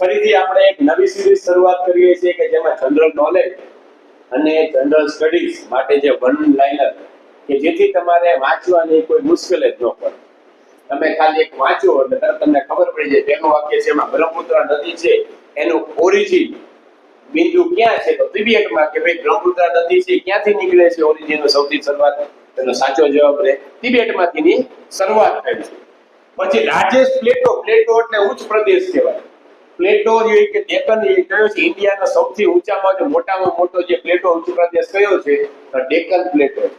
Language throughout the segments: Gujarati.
ફરીથી આપણે એક નવી સિરીઝ શરૂઆત કરીએ છીએ કે જેમાં જનરલ નોલેજ અને જનરલ સ્ટડીઝ માટે જે વન લાઇનર કે જેથી તમારે વાંચવાની કોઈ મુશ્કેલ જ ન પડે. તમે ખાલી એક વાંચો એટલે તરત તમને ખબર પડી જાય તેનું વાક્ય છે એમાં બ્રહ્મપુત્ર નદી છે, એનું ઓરિજિન બિંદુ ક્યાં છે? તો તિબેટમાં કે ભાઈ બ્રહ્મપુત્ર નદી છે ક્યાંથી નીકળે છે? ઓરિજિન સૌથી શરૂઆત, તેનો સાચો જવાબ રહે. તિબેટમાંથી ની શરૂઆત થાય છે. પછી રાજેશ પ્લેટો પ્લેટો એટલે ઉચ્ચ પ્રદેશ કહેવાય. પ્લેટો જે કે ડેકન એ કયો છે, ઇન્ડિયાનો સૌથી ઊંચામાં જે મોટામાં મોટો જે પ્લેટો ઉચ્ચ પ્રદેશ કયો છે, તો ડેકન પ્લેટો.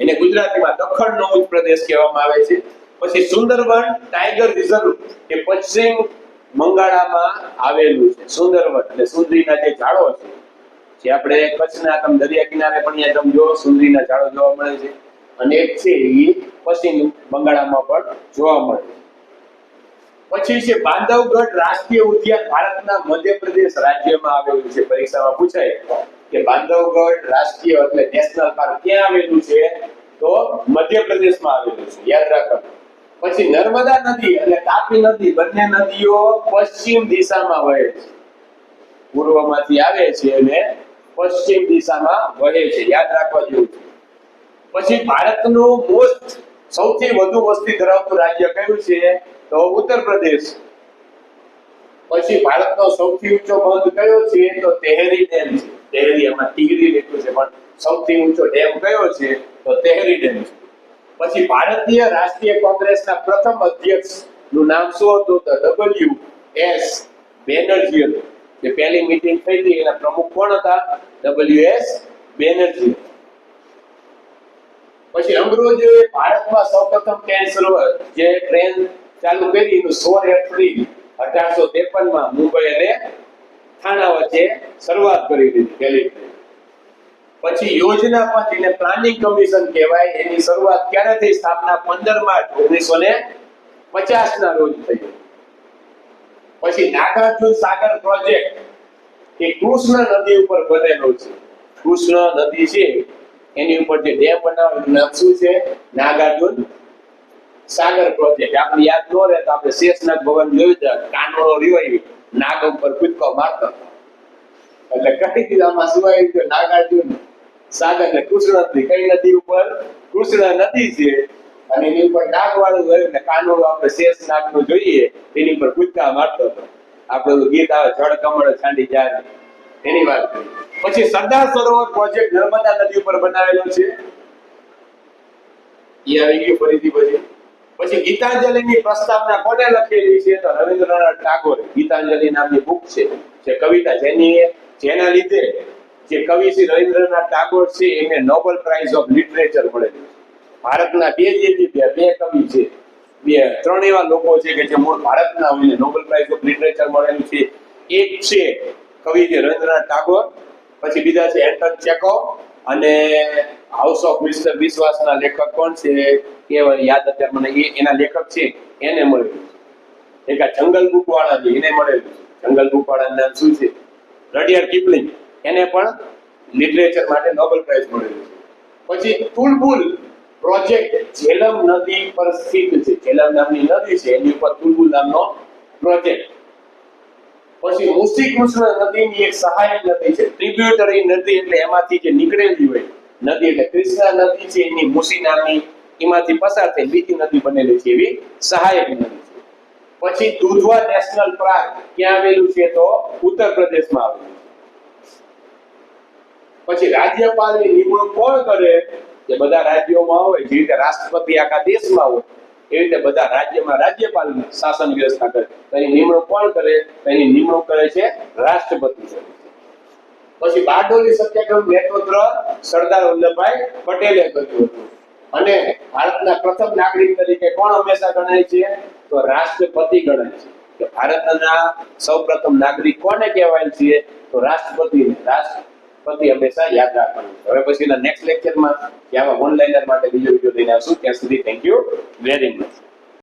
એને ગુજરાતીમાં દખણનો ઉચ્ચ પ્રદેશ કહેવામાં આવે છે. પછી સુંદરવન ટાઈગર રિઝર્વ એ પશ્ચિમ બંગાળામાં આવેલું છે. સુંદરવન એટલે સુંદરીના જે ઝાડો છે, જે આપણે કચ્છના તમે દરિયા કિનારે પણ અહીંયા તમે જો સુંદરીના ઝાડો જોવા મળે છે. અને એક છે એ પશ્ચિમ બંગાળામાં પણ જોવા મળે છે. પછી છે બાંધવગઢ રાષ્ટ્રીય ઉદ્યાન ભારતના મધ્યપ્રદેશ રાજ્યમાં આવેલું છે. પરીક્ષામાં પૂછાય કે બાંધવગઢ રાષ્ટ્રીય એટલે નેશનલ પાર્ક ક્યાં આવેલું છે? તો મધ્યપ્રદેશમાં આવેલું છે. યાદ રાખો. પછી નર્મદા નદી અને તાપી નદી બંને નદીઓ પશ્ચિમ દિશામાં વહે છે. પૂર્વમાંથી આવે છે અને પશ્ચિમ દિશામાં વહે છે. યાદ રાખવા જેવું છે. પછી ભારતનું મોસ્ટ સૌથી વધુ વસ્તી ધરાવતું રાજ્ય કયું છે? તો ઉત્તર પ્રદેશ. પછી ભારતનો સૌથી ઊંચો બંધ કયો છે? તો તેહરી ડેમ છે. તેહરી એમાં ટીગરી લખ્યું છે, પણ સૌથી ઊંચો ડેમ કયો છે? તો તેહરી ડેમ છે. પછી ભારતીય રાષ્ટ્રીય કોંગ્રેસના પ્રથમ અધ્યક્ષનું નામ શું હતું? તો ડબલ્યુ એસ બેનર્જી હતું. જે પહેલી મીટિંગ થઈ હતી, એના પ્રમુખ કોણ હતા? ડબલ્યુ એસ બેનર્જી પછી અંગ્રેજોએ ભારતમાં સૌપ્રથમ ટ્રેન જે ટ્રેન ચાલુ કરી સોળ એપ્રિલ અઢારસો ત્રેપનમાં મુંબઈ અને થાણા વચ્ચે શરૂઆત કરી દીધી, પહેલી પછી યોજના પંચ એટલે પ્લાનિંગ કમિશન કહેવાય, એની શરૂઆત ક્યારે થઈ? સ્થાપના પંદર માર્ચ, ઓગણીસો ને પચાસ ના રોજ થઈ પછી નાગાર્જુન સાગર પ્રોજેક્ટ એ કૃષ્ણ નદી ઉપર બનેલો છે. કૃષ્ણ નદી છે, એની ઉપર જે ડેમ બનાવ્યો નામ શું છે? નાગાર્જુન સાગર પ્રોજેક્ટ આપણે યાદ ન રહે તો આપણે શેષનાગ ભવન જોયું છે કાનોળો એ નાગ ઉપર કૂદકો મારતો. એટલે કઈ દીધું? સુવાઈ ગયો નાગાર્જુન. સાગર ને કૃષ્ણ નદી કઈ નદી ઉપર? કૃષ્ણ નદી છે. અને એની ઉપર નાગ વાળું હોય ને કાનોળો આપણે શેષ નાગનું જોઈએ, એની ઉપર કૂદકા મારતો હતો. આપણે ગીત આવે, જળ કમળ છાંડી જાય. એની વાત પછી સરદાર સરોવર પ્રોજેક્ટ નર્મદા નદી ઉપર બનાવેલો છે. એ આવી ગયું ફરીથી પછી. પછી ગીતાંજલિની પ્રસ્તાવના કોને લખેલી છે તો રવિન્દ્રનાથ ટાગોરે. ગીતાંજલિ નામની બુક છે, જે કવિતા જેની જેના લીધે જે કવિ શ્રી રવિન્દ્રનાથ ટાગોર છે, એને નોબેલ પ્રાઇઝ ઓફ લિટરેચર મળેલું ભારતના બે જે બે કવિ છે, બે, ત્રણ એવા લોકો છે કે જે મૂળ ભારતના હોય નોબેલ પ્રાઇઝ ઓફ લિટરેચર મળેલું છે. એક છે કવિ છે રવિન્દ્રનાથ ટાગોર, પછી બીજા છે એન્ટન ચેકોવ અને હાઉસ ઓફ મિસ્ટર વિશ્વાસના લેખક કોણ છે? એ યાદ અત્યારે મને એના લેખક છે, એને મળેલું એક આ જંગલ બુક વાળા છે, એને મળેલું જંગલ બુક વાળાનું નામ શું છે? રડિયર કિપલિંગ. એને પણ લિટરેચર માટે નોબેલ પ્રાઇઝ મળેલું પછી તુલબુલ પ્રોજેક્ટ ઝેલમ નદી પર સ્થિત છે. ઝેલમ નામની નદી છે, એની ઉપર તુલબુલ નામનો પ્રોજેક્ટ. પછી મુસી કૃષ્ણ નદીની એક સહાયક નદી છે ટ્રિબ્યુટરી નદી એટલે એમાંથી જે નીકળેલી હોય, નદી એટલે કૃષ્ણા નદી છે, એની મુસી નામની એમાંથી પસાર થઈ બીજી નદી બનેલી છે, એવી સહાયક નદી છે. પછી દુધવા નેશનલ પાર્ક ક્યાં આવેલું છે તો ઉત્તર પ્રદેશમાં આવેલું પછી રાજ્યપાલની નિમણૂક કોણ કરે? કે બધા રાજ્યોમાં હોય, જે રીતે રાષ્ટ્રપતિ આખા દેશમાં હોય એવી રીતે બધા રાજ્યમાં રાજ્યપાલ શાસન વ્યવસ્થા કરે. તો એની નિમણૂક કોણ કરે? તો એની નિમણૂક કરે છે રાષ્ટ્રપતિ. પછી બારડોલી સત્યાગ્રહ નેતૃત્વ સરદાર વલ્લભભાઈ પટેલે કર્યું હતું. અને ભારતના પ્રથમ નાગરિક તરીકે કોણ હંમેશા ગણાય છે? તો રાષ્ટ્રપતિ ગણાય છે. કે ભારતના સૌપ્રથમ નાગરિક કોને કહેવાય છે? તો રાષ્ટ્રપતિ રાષ્ટ્રપતિ હંમેશા યાદ રાખવાનું. હવે પછીના નેક્સ્ટ લેક્ચરમાં કે આવા ઓનલાઈનર માટે બીજો વીડિયો લઈને આવશું ત્યાં સુધી થેન્ક યુ વેરી મચ